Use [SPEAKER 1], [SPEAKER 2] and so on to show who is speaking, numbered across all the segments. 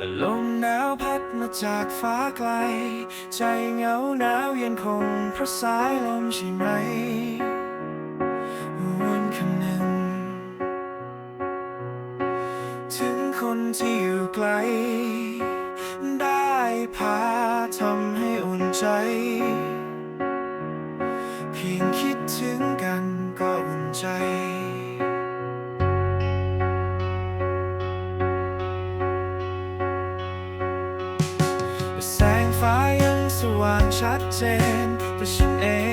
[SPEAKER 1] แต่ลมหนาวพัดมาจากฟ้าไกล ใจเหงาหนาวเย็นคงเพราะสายลมใช่ไหมวนคำหนึ่ง ถึงคนที่อยู่ไกล ได้พาทำให้อุ่นใจ ว่างชัดเจนแต่ฉันเอง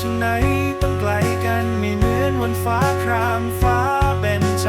[SPEAKER 1] ฉะไหนต้องไกลกันไม่เหมือนวันฟ้าครามฟ้าเป็นใจ